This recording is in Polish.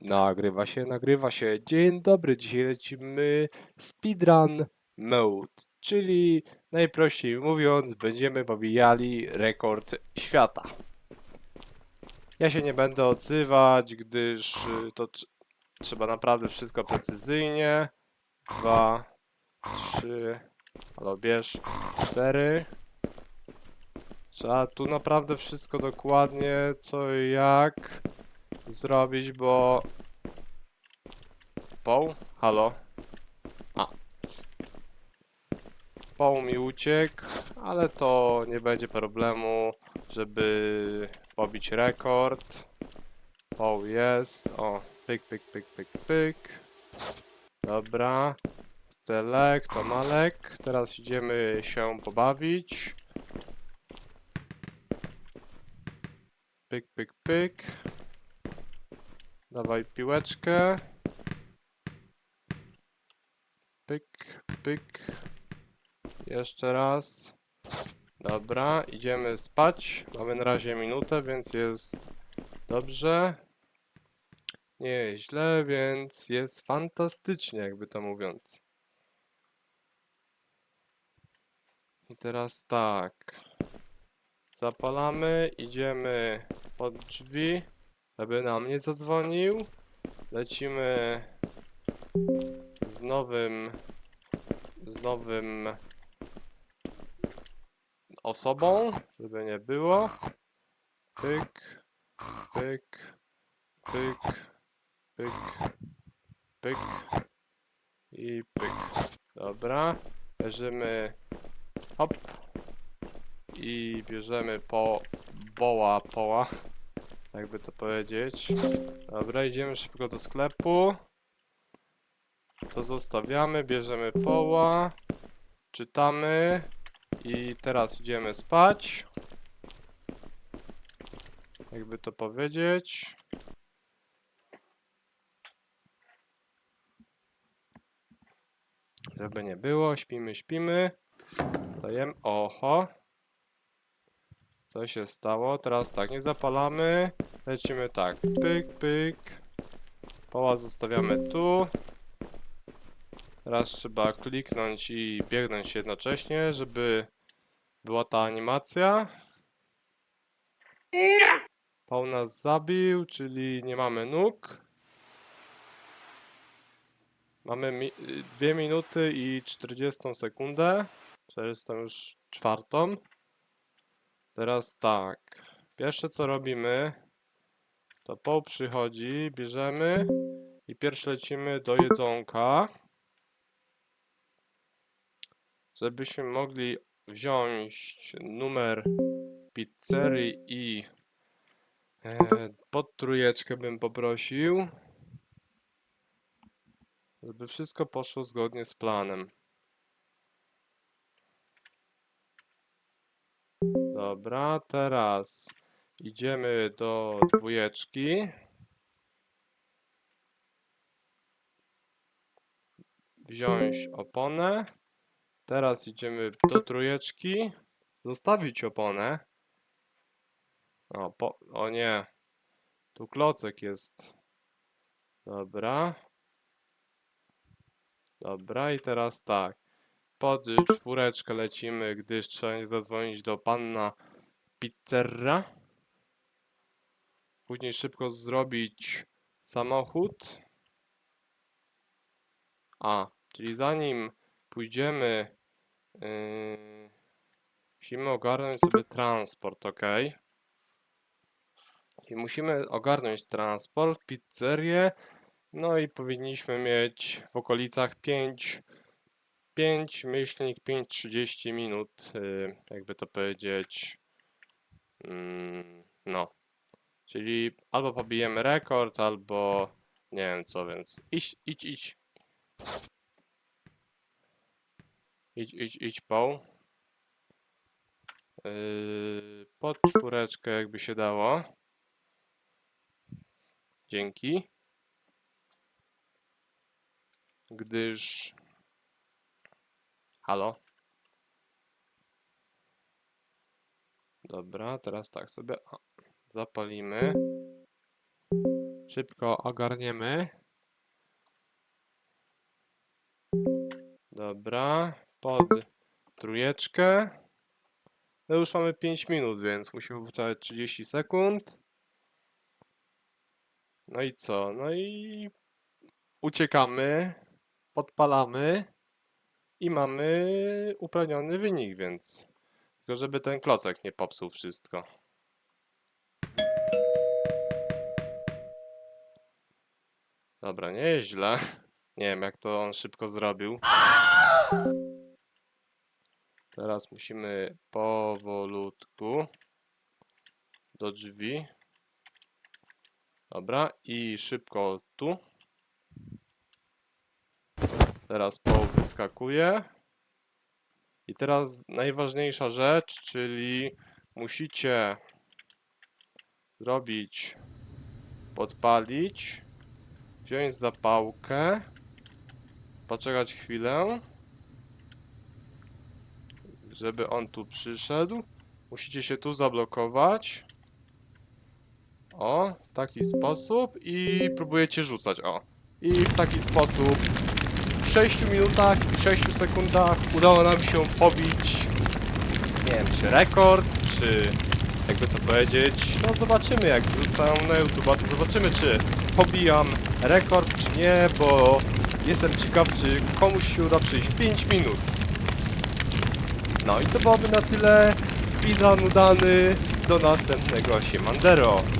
Nagrywa się, nagrywa się. Dzień dobry, dzisiaj lecimy speedrun mode, czyli najprościej mówiąc, będziemy pobijali rekord świata. Ja się nie będę odzywać, gdyż y, to tr- trzeba naprawdę wszystko precyzyjnie. Dwa, trzy, albo bierz, cztery. Trzeba tu naprawdę wszystko dokładnie, co i jak zrobić, bo... Poł? Halo? A. Poł mi uciekł, ale to nie będzie problemu, żeby pobić rekord. Poł jest. O, pyk, pyk, pyk, pyk, pyk. Dobra. Celek, to malek. Teraz idziemy się pobawić. Pyk, pyk, pyk. Dawaj piłeczkę. Pyk, pyk. Jeszcze raz. Dobra, idziemy spać. Mamy na razie minutę, więc jest dobrze. Nie jest źle, więc jest fantastycznie, jakby to mówiąc. I teraz tak. Zapalamy, idziemy pod drzwi żeby nam nie zadzwonił. Lecimy z nowym z nowym osobą, żeby nie było. Pyk, pyk, pyk, pyk, pyk i pyk. Dobra, bierzemy hop i bierzemy po boła poła jakby to powiedzieć. Dobra, idziemy szybko do sklepu. To zostawiamy, bierzemy poła, czytamy i teraz idziemy spać. Jakby to powiedzieć. Żeby nie było, śpimy, śpimy. Stajemy. Oho. Co się stało? Teraz tak, nie zapalamy. Lecimy tak. Pyk, pyk. Poła zostawiamy tu. Teraz trzeba kliknąć i biegnąć jednocześnie, żeby była ta animacja. Pał nas zabił, czyli nie mamy nóg. Mamy mi 2 minuty i 40 sekundę. 400 już czwartą. Teraz tak. Pierwsze co robimy, to poł przychodzi, bierzemy i pierwsze lecimy do jedzonka. Żebyśmy mogli wziąć numer pizzerii i e, pod trójeczkę bym poprosił. Żeby wszystko poszło zgodnie z planem. Dobra, teraz idziemy do dwójeczki. Wziąć oponę. Teraz idziemy do trójeczki. Zostawić oponę. O, po, o nie. Tu klocek jest. Dobra. Dobra, i teraz tak. Pod czwóreczkę lecimy, gdyż trzeba zadzwonić do panna Pizzerra. Później szybko zrobić samochód. A, czyli zanim pójdziemy, yy, musimy ogarnąć sobie transport, ok? I musimy ogarnąć transport, pizzerię, no i powinniśmy mieć w okolicach 5 5 myślnik 5-30 minut, y, jakby to powiedzieć. Mm, No. Czyli albo pobijemy rekord, albo nie wiem co, więc idź, idź, idź. Idź, idź, idź, Paul. Yy, pod czwóreczkę jakby się dało. Dzięki. Gdyż Halo? Dobra, teraz tak sobie o, zapalimy. szybko ogarniemy. Dobra, pod trójeczkę. No już mamy 5 minut, więc musimy poczekać 30 sekund. No i co? No i uciekamy, podpalamy i mamy uprawniony wynik, więc tylko żeby ten klocek nie popsuł wszystko. Dobra, nie jest źle. Nie wiem, jak to on szybko zrobił. Teraz musimy powolutku do drzwi. Dobra, i szybko tu. Teraz poł wyskakuje. I teraz najważniejsza rzecz, czyli musicie zrobić, podpalić, wziąć zapałkę, poczekać chwilę, żeby on tu przyszedł. Musicie się tu zablokować. O, w taki sposób i próbujecie rzucać, o. I w taki sposób w 6 minutach i 6 sekundach udało nam się pobić, nie wiem, czy rekord, czy jakby to powiedzieć, no zobaczymy jak wrzucam na YouTube, to zobaczymy czy pobijam rekord, czy nie, bo jestem ciekaw, czy komuś się uda przyjść w 5 minut. No i to byłoby na tyle. Speedrun udany. Do następnego. Siemandero.